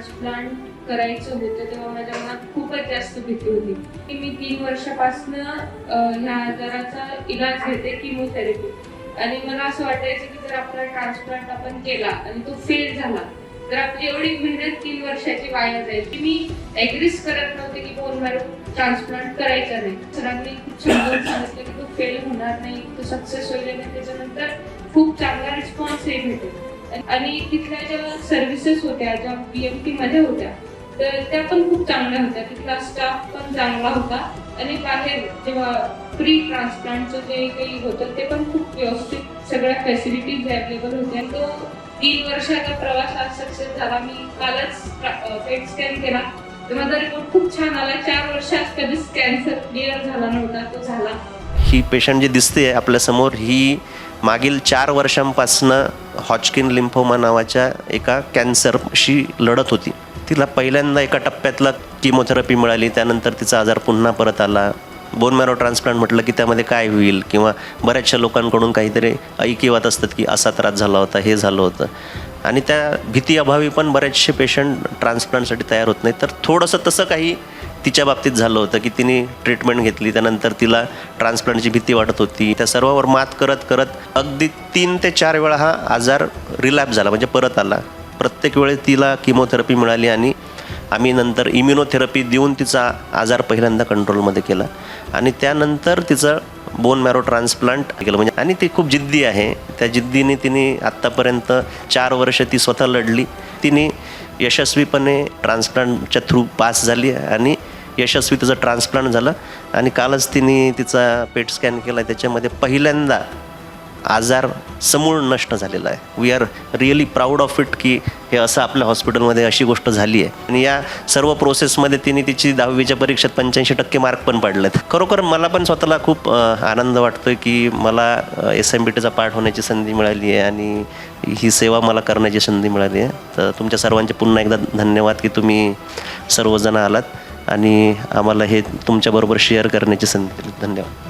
Transplant करायचं होतं तेव्हा माझ्या मनात खूपच जास्त भीती होती. की मी तीन वर्षापासनं ह्या आजाराचा इलाज घेते किमोथेरपी आणि मला असं वाटायचं की जर आपला ट्रान्सप्लांट आपण केला आणि तो फेल झाला तर आपली एवढी मेहनत तीन वर्षाची वाया जाईल. की मी एग्रीच करत नव्हते की बोन मॅरो ट्रान्सप्लांट करायचा नाही. सरांनी खूप समजावून सांगितलं की तो फेल होणार नाही तो सक्सेस होईल आणि त्याच्यानंतर खूप चांगला रिस्पॉन्सही भेटेल. आणि तिथल्या ज्या सर्व्हिसेस होत्या ज्या बीएमटी मध्ये होत्या तर त्या पण खूप चांगल्या होत्या. तिथला स्टाफ पण चांगला होता. आणि बाहेर जेव्हा प्री ट्रान्सप्लांटचं जे काही होतं ते पण खूप व्यवस्थित सगळ्या फॅसिलिटीज अवेलेबल होत्या. तो तीन वर्षाचा प्रवास आज सक्सेस झाला. मी कालच पेट स्कॅन केला. तर माझा रिपोर्ट खूप छान आला. चार वर्षात कधीच कॅन्सर क्लिअर झाला नव्हता तो झाला. ही पेशंट जी दिसते आपल्यासमोर ही मागील चार वर्षांपासनं हॉचकिन लिम्फोमा नावाच्या एका कॅन्सरशी लढत होती. तिला पहिल्यांदा एका टप्प्यातला किमोथेरपी मिळाली त्यानंतर तिचा आजार पुन्हा परत आला. बोन मॅरो ट्रान्सप्लांट म्हटलं की त्यामध्ये काय होईल? किंवा बऱ्याचशा लोकांकडून काहीतरी ऐकिवात असतात की असा त्रास झाला होता हे झालं होतं. आणि त्या भीती अभावी पण बरेचसे पेशंट ट्रान्सप्लांटसाठी तयार होत नाही तर थोडंसं तसं काही तिच्या बाबतीत झालं होतं की तिने ट्रीटमेंट घेतली त्यानंतर तिला ट्रान्सप्लांटची भीती वाटत होती. त्या सर्वावर मात करत करत अगदी तीन ते चार वेळा हा आजार रिलॅप झाला म्हणजे परत आला. प्रत्येक वेळी तिला किमोथेरपी मिळाली आणि आम्ही नंतर इम्युनोथेरपी देऊन तिचा आजार पहिल्यांदा कंट्रोलमध्ये केला. आणि त्यानंतर तिचं बोन मॅरो ट्रान्सप्लांट केलं. म्हणजे आणि ती खूप जिद्दी आहे. त्या जिद्दीने तिने आत्तापर्यंत चार वर्ष ती स्वतः लढली. तिने यशस्वीपणे ट्रान्सप्लांटच्या थ्रू पास झाली आणि यशस्वी तिचं ट्रान्सप्लांट झालं. आणि कालच तिने तिचा पेट स्कॅन केला. त्याच्यामध्ये पहिल्यांदा आजार समूळ नष्ट झालेला आहे. We are really proud of it की हे असं आपल्या हॉस्पिटलमध्ये अशी गोष्ट झाली आहे. आणि या सर्व प्रोसेसमध्ये तिने तिची दहावीच्या परीक्षेत पंच्याऐंशी टक्के मार्क पण पडलेत. खरोखर मला पण स्वतःला खूप आनंद वाटतो की मला एस एम बी टीचा पाठ होण्याची संधी मिळाली आहे आणि ही सेवा मला करण्याची संधी मिळाली आहे. तर तुमच्या सर्वांचे पुन्हा एकदा धन्यवाद की तुम्ही सर्वजण आलात आणि आम्हाला हे तुमच्याबरोबर शेअर करण्याची संधी दिली. धन्यवाद.